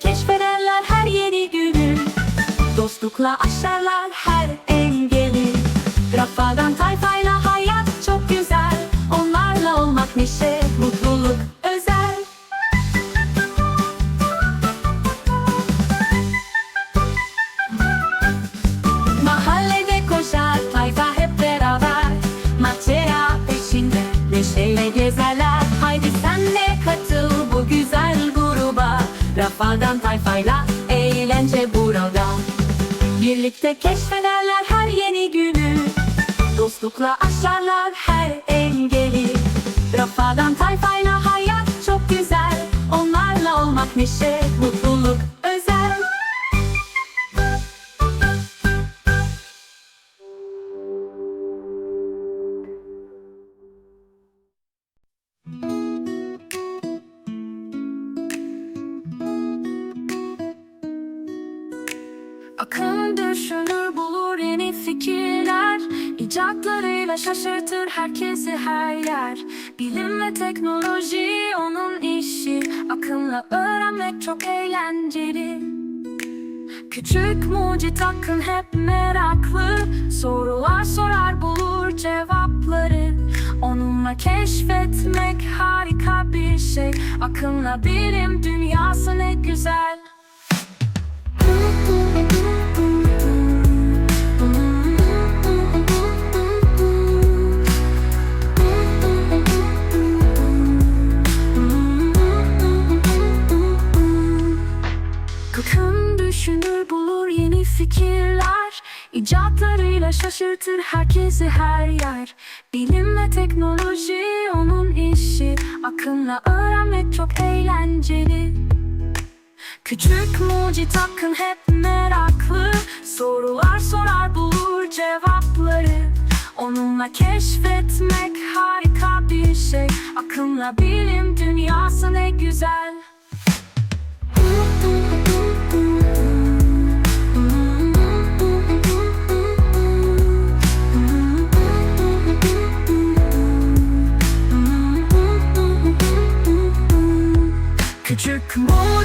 keşfederler her yeni günü. Dostlukla aşarlar her engeli. Rafadan tayfayla hayat çok güzel. Onlarla olmak neşe, mutluluk özel. Mahallede koşar tayfa hep beraber. Maçera peşinde neşeyle gezerler. Haydi sen de katıl bu güzel gruba. Rafadan Birlikte keşfederler her yeni günü. Dostlukla aşarlar her engeli. Rafadan tayfayla hayat çok güzel. Onlarla olmak neşe, mutluluk İcatlarıyla şaşırtır herkesi her yer. Bilim ve teknoloji onun işi. Akınla öğrenmek çok eğlenceli. Küçük mucit Akın hep meraklı. Sorular sorar bulur cevapları. Onunla keşfetmek harika bir şey. Akınla bilim dünyası ne güzel her yer. Bilim ve teknoloji onun işi. Akınla öğrenmek çok eğlenceli. Küçük mucit Akın hep meraklı. Sorular sorar bulur cevapları. Onunla keşfetmek harika bir şey. Akınla bilim dünyası ne güzel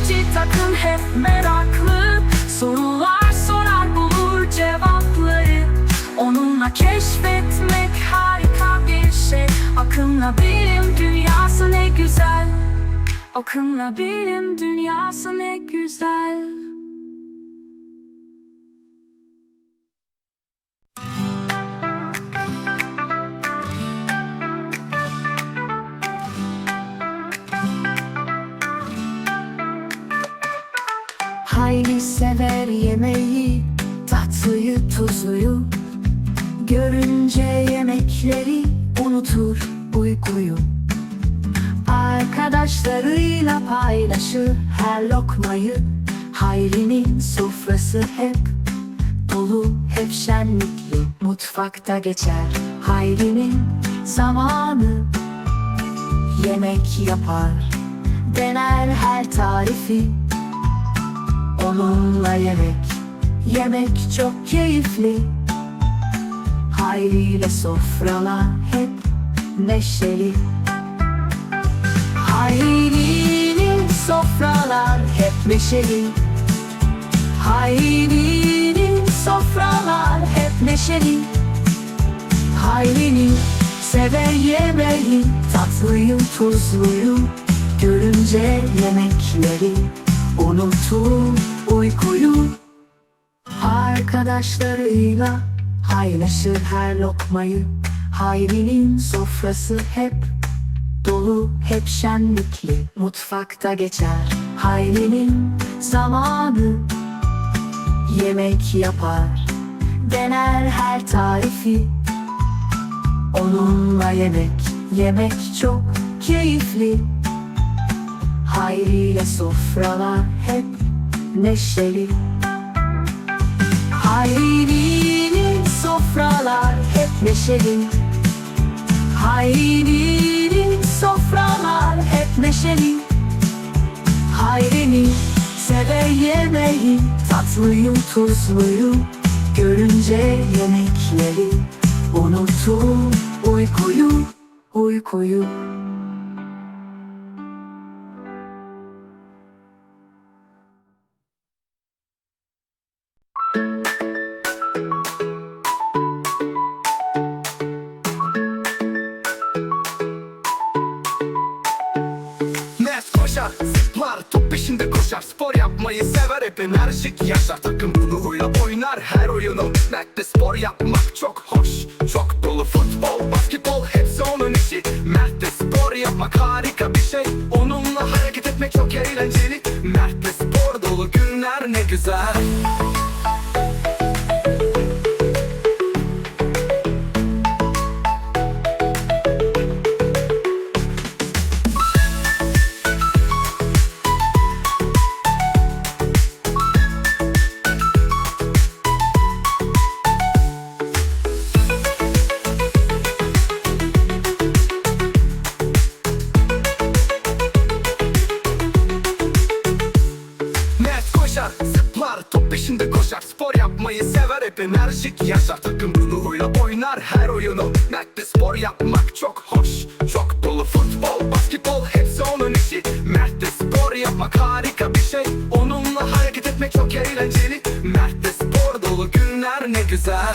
mucit akın hep meraklı. Sorular sorar bulur cevapları. Onunla keşfetmek harika bir şey. Akınla bilim dünyası ne güzel. Akınla bilim dünyası ne güzel sever yemeği, tatlıyı tuzluyu. Görünce yemekleri unutur uykuyu. Arkadaşlarıyla paylaşır her lokmayı. Hayri'nin sofrası hep dolu, hep şenlikli. Mutfakta geçer Hayri'nin zamanı. Yemek yapar, dener her tarifi Onunla yemek, yemek çok keyifli. Hayri ile sofralar hep neşeli. Hayri'nin sofralar hep neşeli. Hayri'nin sofralar hep neşeli. Hayri'nin sever yemeği Tatlıyı tuzluyu Görünce yemekleri Unutur uykuyu Arkadaşlarıyla paylaşır her lokmayı. Hayri'nin sofrası hep dolu hep şenlikli Mutfakta geçer. Hayri'nin zamanı Yemek yapar Dener her tarifi. Onunla yemek Yemek çok keyifli. Hayri ile sofralar hep neşeli. Hayri'nin sofralar hep neşeli. Hayri'nin sofralar hep neşeli. Hayri'nin sever yemeği Tatlıyı tuzluyu Görünce yemekleri Unutur uykuyu Uykuyu koşar Spor yapmayı sever hep enerjik yaşar. Takım ruhuyla oynar her oyunu. Mert'te spor yapmak çok hoş Çok dolu. Futbol, basketbol hepsi onun işi. Mert'te spor yapmak harika bir şey. Onunla hareket etmek çok eğlenceli. Mert'te spor dolu günler ne güzel zıplar, top peşinde koşar. Spor yapmayı sever, hep enerjik yaşar. Takım ruhuyla oynar her oyunu. Mert'te spor yapmak çok hoş. Çok dolu futbol, basketbol hepsi onun işi. Mert'te spor yapmak harika bir şey. Onunla hareket etmek çok eğlenceli. Mert'te spor dolu günler ne güzel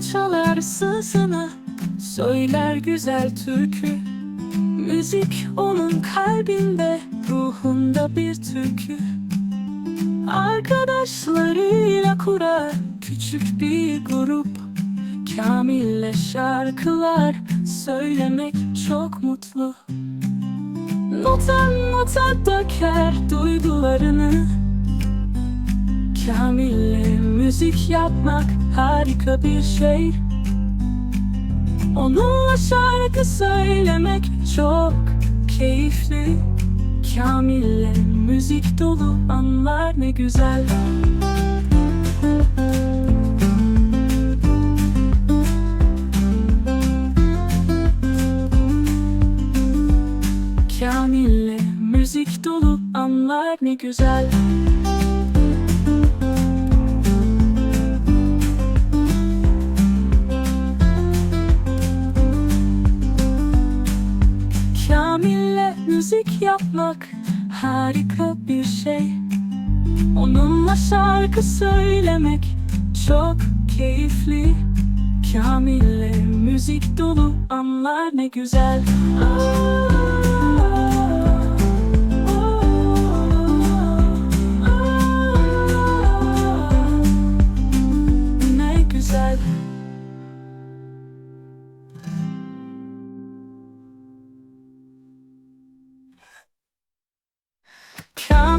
çalar sızını Söyler güzel türkü. Müzik onun kalbinde Ruhunda bir türkü. Arkadaşlarıyla kurar Küçük bir grup. Kamil'le şarkılar Söylemek çok mutlu. Nota nota döker duygularını Kamil'le müzik yapmak harika bir şey. Onunla şarkı söylemek çok keyifli. Kamil'le müzik dolu anlar ne güzel. Kamil'le müzik dolu anlar ne güzel müzik yapmak harika bir şey. Onunla şarkı söylemek çok keyifli. Kamil'le müzik dolu anlar ne güzel. Aa, güzel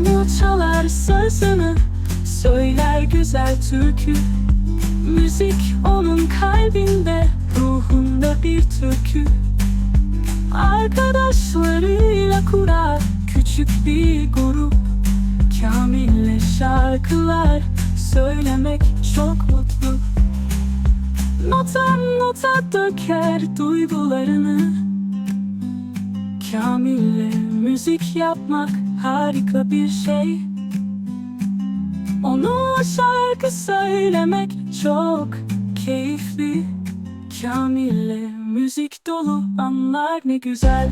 Kamil çalar sazını Söyler güzel türkü. Müzik onun kalbinde Ruhunda bir türkü. Arkadaşlarıyla kurar Küçük bir grup. Kamil'le şarkılar Söylemek çok mutlu. Nota nota döker duygularını. Kamil'le müzik yapmak harika bir şey. Onunla şarkı söylemek çok keyifli. Kamil'le müzik dolu anlar ne güzel